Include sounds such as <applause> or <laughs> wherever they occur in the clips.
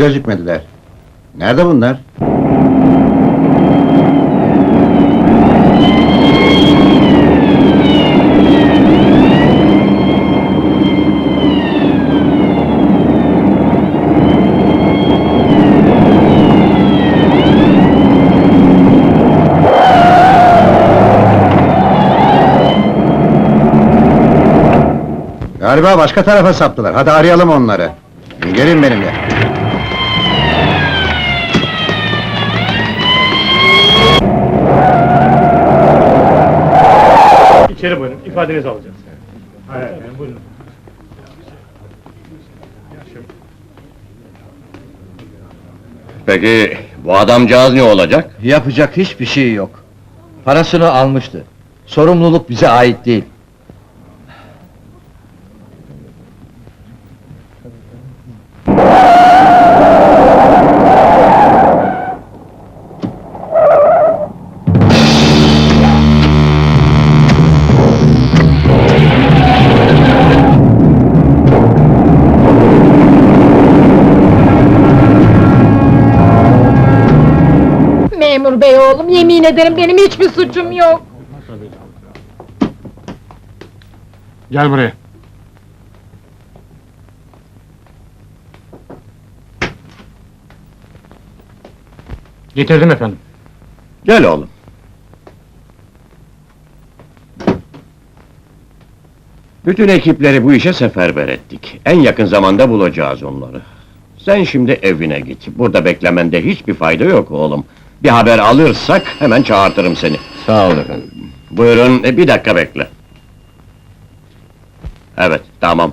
Gözükmediler. Nerede bunlar? Galiba başka tarafa saptılar. Hadi arayalım onları. Gelin benimle. İçeri buyurun, ifadenizi alacağız. Evet, buyurun. Peki bu adamcağız ne olacak? Yapacak hiçbir şey yok. Parasını almıştı. Sorumluluk bize ait değil. Yemin ederim benim hiçbir suçum yok. Gel buraya. Getirdim efendim. Gel oğlum. Bütün ekipleri bu işe seferber ettik. En yakın zamanda bulacağız onları. Sen şimdi evine git. Burada beklemende hiçbir fayda yok oğlum. Bir haber alırsak hemen çağırtırım seni. Sağ ol efendim. Buyurun, e, bir dakika bekle. Evet, tamam.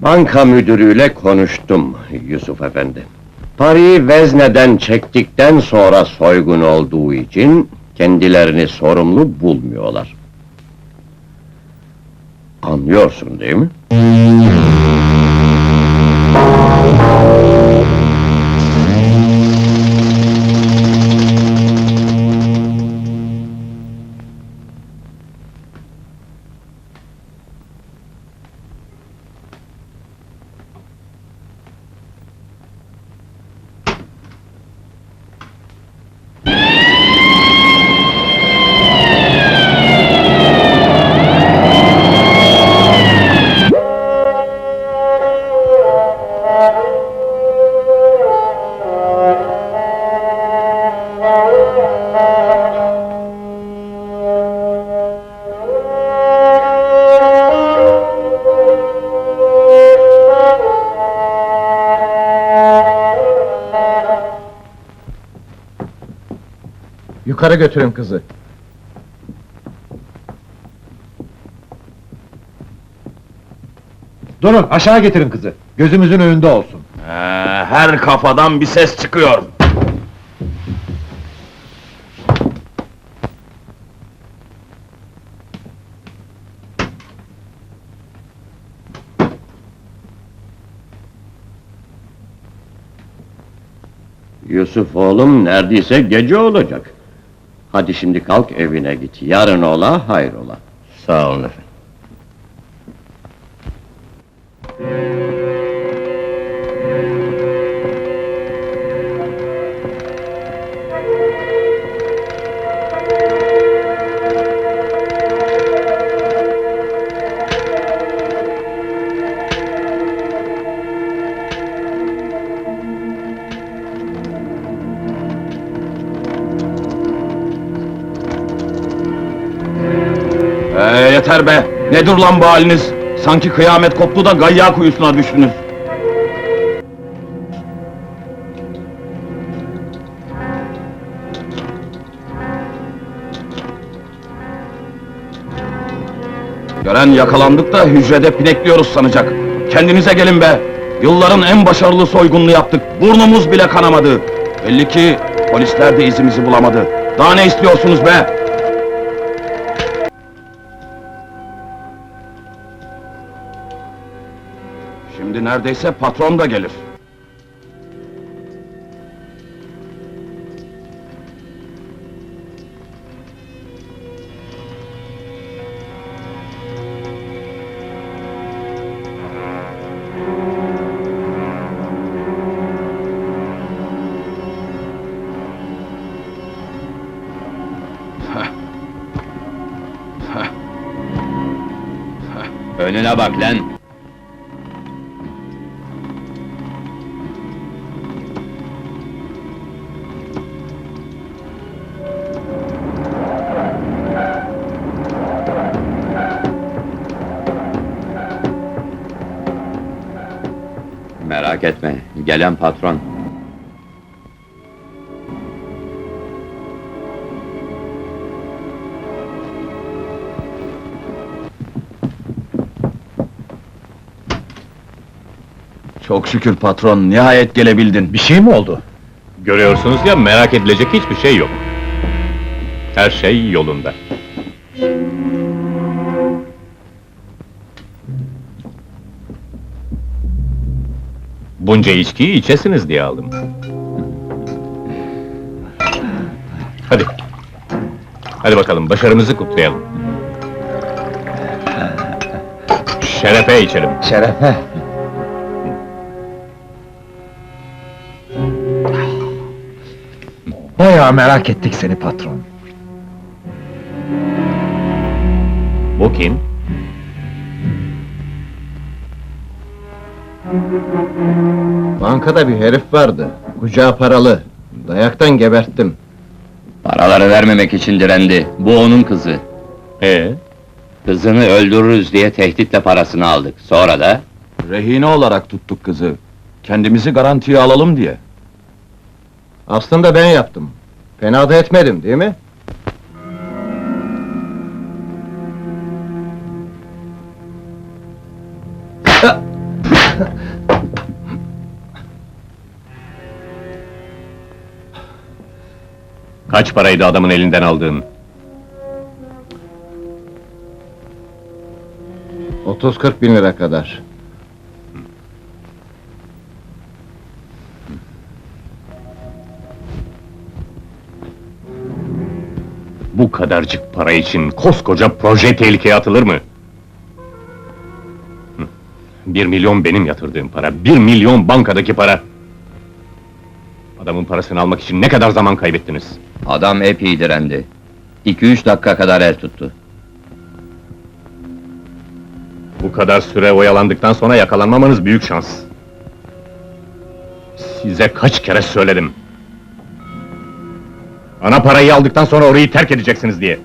Banka müdürüyle konuştum Yusuf efendi. Parayı vezneden çektikten sonra soygun olduğu için kendilerini sorumlu bulmuyorlar. Anlıyorsun değil mi? Yukarı götürün kızı. Durun, aşağı getirin kızı. Gözümüzün önünde olsun. her kafadan bir ses çıkıyor. Yusuf oğlum neredeyse gece olacak. Hadi şimdi kalk evine git. Yarın ola hayrola. Sağ olun efendim. Yeter be! Nedir lan bu haliniz? Sanki kıyamet koptu da gayya kuyusuna düştünüz. Gören yakalandık da hücrede pinekliyoruz sanacak. Kendinize gelin be! Yılların en başarılı soygununu yaptık. Burnumuz bile kanamadı. Belli ki polisler de izimizi bulamadı. Daha ne istiyorsunuz be? Neredeyse patron da gelir. Önüne bak lan! Etme, gelen patron. Çok şükür patron, nihayet gelebildin. Bir şey mi oldu? Görüyorsunuz ya merak edilecek hiçbir şey yok. Her şey yolunda. Bunca içkiyi içesiniz diye aldım. Hadi. Hadi bakalım başarımızı kutlayalım. Şerefe içelim. Şerefe. Bayağı merak ettik seni patron. Bu kim? Bankada bir herif vardı. Kucağı paralı. Dayaktan geberttim. Paraları vermemek için direndi. Bu onun kızı. Ee, Kızını öldürürüz diye tehditle parasını aldık. Sonra da Rehine olarak tuttuk kızı. Kendimizi garantiye alalım diye. Aslında ben yaptım. Fena da etmedim değil mi? Kaç paraydı adamın elinden aldığın? 30-40 bin lira kadar. Bu kadarcık para için koskoca proje tehlikeye atılır mı? Bir milyon benim yatırdığım para, bir milyon bankadaki para. Adamın parasını almak için ne kadar zaman kaybettiniz? adam epey direndi. 2-3 dakika kadar el tuttu. Bu kadar süre oyalandıktan sonra yakalanmamanız büyük şans. Size kaç kere söyledim. Ana parayı aldıktan sonra orayı terk edeceksiniz diye.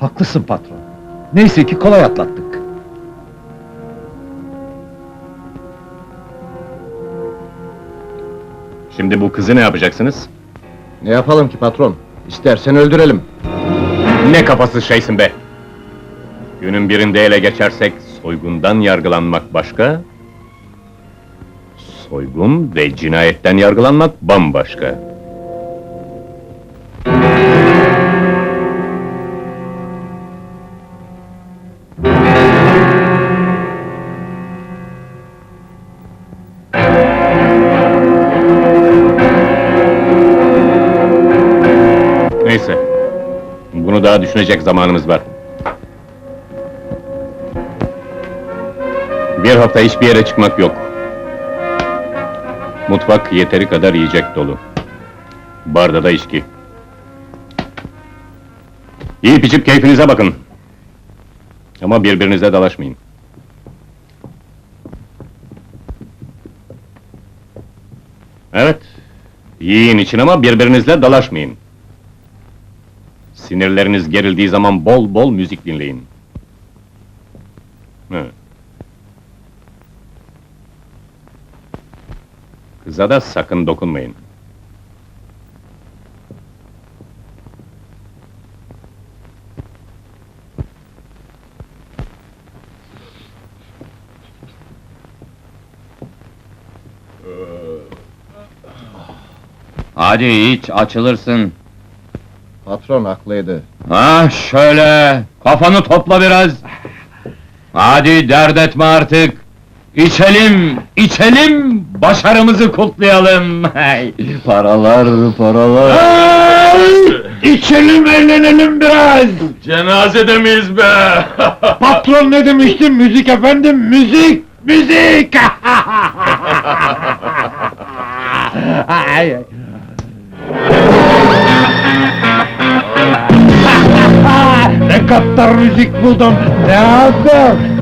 Haklısın patron. Neyse ki kolay atlattık. Şimdi bu kızı ne yapacaksınız? Ne yapalım ki patron? İstersen öldürelim. Ne kafası şeysin be! Günün birinde ele geçersek soygundan yargılanmak başka... ...soygun ve cinayetten yargılanmak bambaşka. Daha düşünecek zamanımız var. Bir hafta hiçbir yere çıkmak yok. Mutfak yeteri kadar yiyecek dolu. Barda da içki. Yiyip içip keyfinize bakın. Ama birbirinize dalaşmayın. Evet, yiyin için ama birbirinizle dalaşmayın. Sinirleriniz gerildiği zaman bol bol müzik dinleyin. Hı. Kıza da sakın dokunmayın. Hadi iç, açılırsın. Patron haklıydı. Ha şöyle, kafanı topla biraz. Hadi dert etme artık. İçelim, içelim, başarımızı kutlayalım. <laughs> Paralar, paralar. İçelim eğlenelim biraz. Cenazede miyiz be? <laughs> Patron ne demişti? Müzik efendim, müzik, müzik. <laughs> Ay, ay. Ne katta müzik buldum. Ne haber?